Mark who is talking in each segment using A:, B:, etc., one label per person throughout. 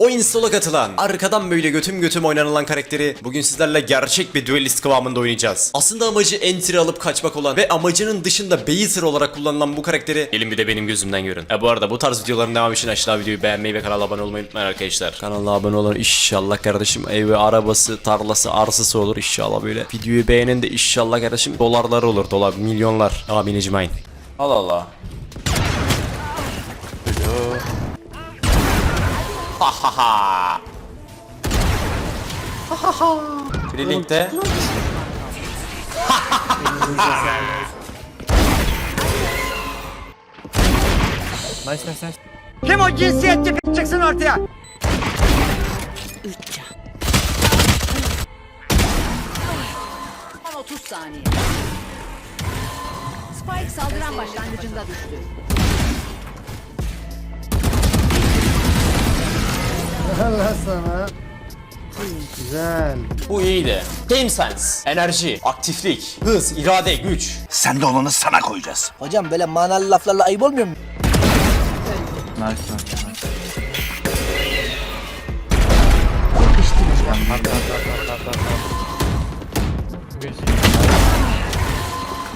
A: O install'a katılan, arkadan böyle götüm götüm oynanılan karakteri bugün sizlerle gerçek bir duelist kıvamında oynayacağız. Aslında amacı entry alıp kaçmak olan ve amacının dışında baser olarak kullanılan bu karakteri gelin bir de benim gözümden görün. E bu arada bu tarz videoların devamı için aşağı videoyu beğenmeyi ve kanala abone olmayı unutmayın arkadaşlar. Kanala abone olun inşallah kardeşim evi, arabası, tarlası, arsası olur inşallah böyle. Videoyu beğenin de inşallah kardeşim dolarlar olur dolar milyonlar. Amin ecmain. Allah Allah. Ha ha ha. Ha ha. Freelink'te.
B: Nice nice nice.
C: Kim o cinsiyetçi p- çıksın ortaya.
D: Son 30 saniye. Spike saldıran başlangıcında düştü.
B: Allah sana. Güzel.
A: Bu iyiydi. Game sense, enerji, aktiflik, hız, irade, güç.
E: Sen de olanı sana koyacağız.
C: Hocam böyle manalı laflarla ayıp olmuyor mu?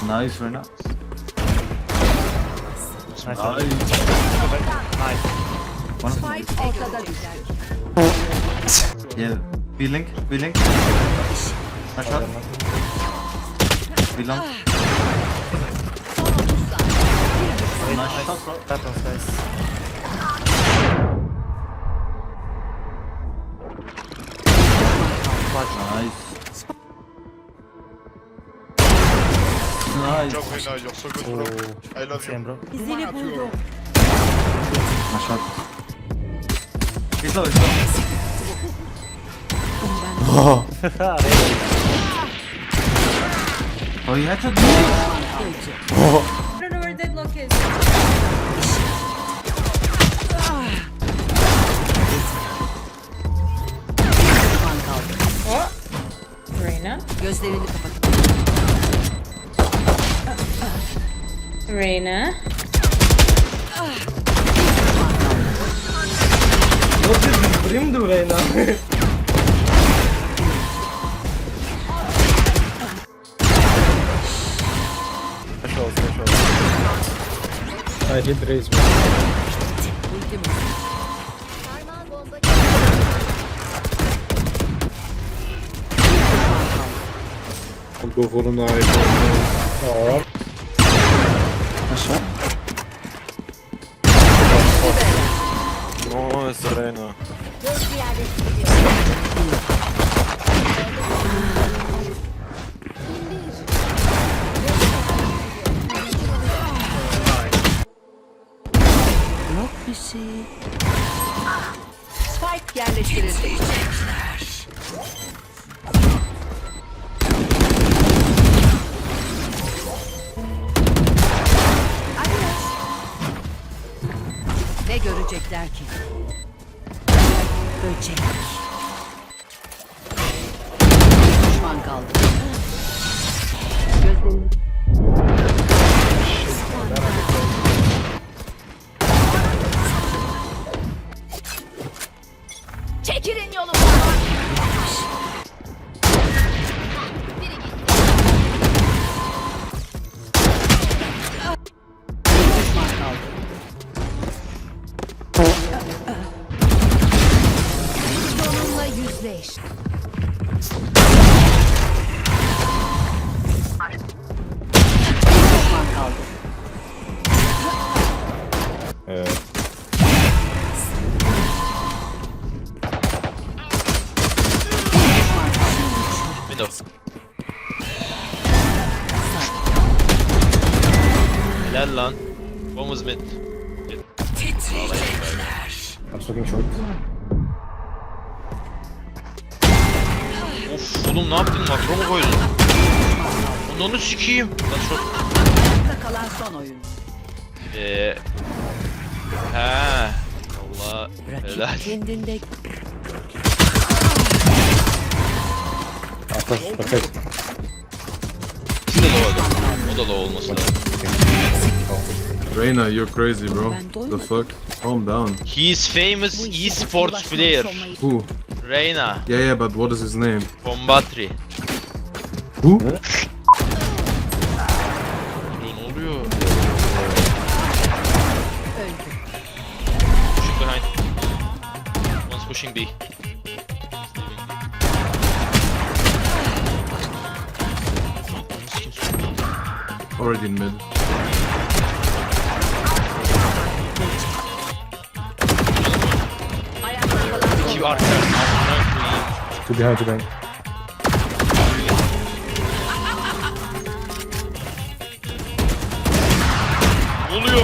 F: Nice Rena.
D: Spike ortada düştü.
F: Yeah. B-Link, B-Link. Nice shot. B-Long. Nice shot, bro.
B: That was nice.
F: Nice. Nice.
G: Job Reyna, you're so good bro. I love you.
B: Same bro.
D: İzini buldum.
F: Nice shot. He's low, he's low. Oh, you had to do it.
H: I don't know where deadlock is.
D: Düşman kaldı.
H: Reyna.
D: Gözlerini kapat.
H: Reyna.
B: Brim do Reyna. I hit raise.
D: Ultim.
B: Go for an eye.
D: Spike yerleştirildi. Ne görecekler ki? Böcek. Düşman kaldı. Gözlerini
I: Helal lan. Bomuz mid. Of oğlum ne yaptın makro mu koydun? Onu sikeyim. Lan şu...
D: Ayakta kalan son oyun.
I: Eee... He. Allah helal.
D: Rakip kendinde
I: Şu da low adam. O da low olması lazım.
J: Reina, you're crazy, bro. The fuck? Calm down.
I: He is famous esports player.
J: Who?
I: Reyna.
J: Yeah, yeah, but what is his name?
I: Combatri.
J: Who?
I: Ne oluyor? Behind. One's pushing B.
J: Already in mid.
I: İki arka. Amına koyayım.
B: To behind, to behind.
I: Ne oluyor?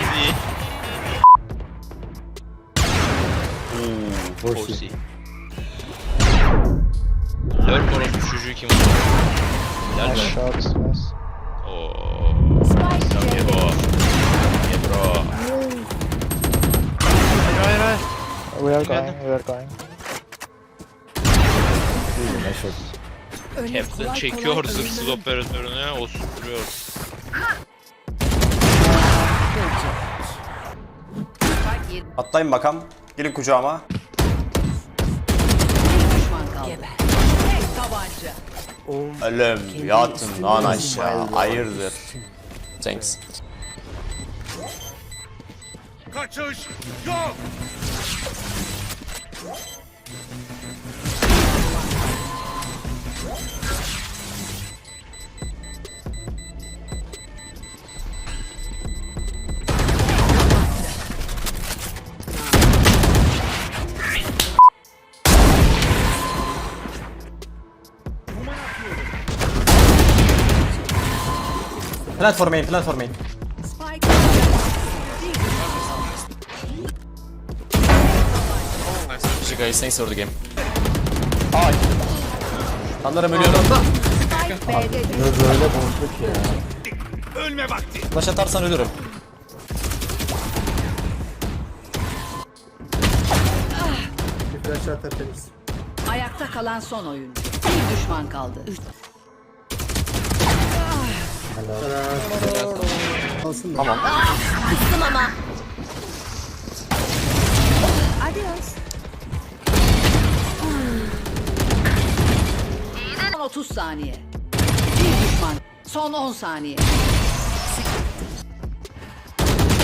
I: İyi. Oo, Forsi. Helal be. Oo. Sen ye bro. Ye bro. Hayır hayır hayır.
C: We are
I: going,
C: we are going.
I: Captain çekiyor zırhsız operatörüne osuruyor.
A: Atlayın bakalım. Gelin kucağıma. Ölüm yatın lan aşağı. Hayırdır. Thanks.
E: Kaçış yok.
A: Plant for main, plant for main. GG guys, thanks for the game. Ay. Sanırım ölüyorum.
D: B'de
E: Ölme vakti.
A: Flash atarsan ölürüm.
D: Ayakta kalan son oyuncu. Bir düşman kaldı. Son 30 saniye. Bir düşman. Son 10 saniye. Bir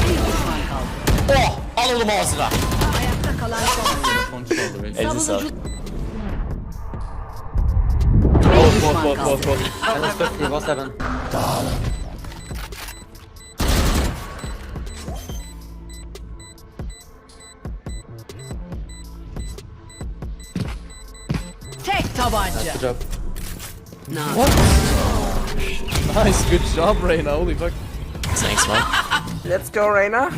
D: düşman kaldı.
A: Oh! Al oğlum ağzına.
D: Ayakta kalan son oyuncu.
A: Elinize sağlık.
D: Savunucu... Bir düşman kaldı. Tek tabanca.
B: Nice, good job, Reyna. Holy fuck.
A: Thanks man.
C: Let's go Reyna.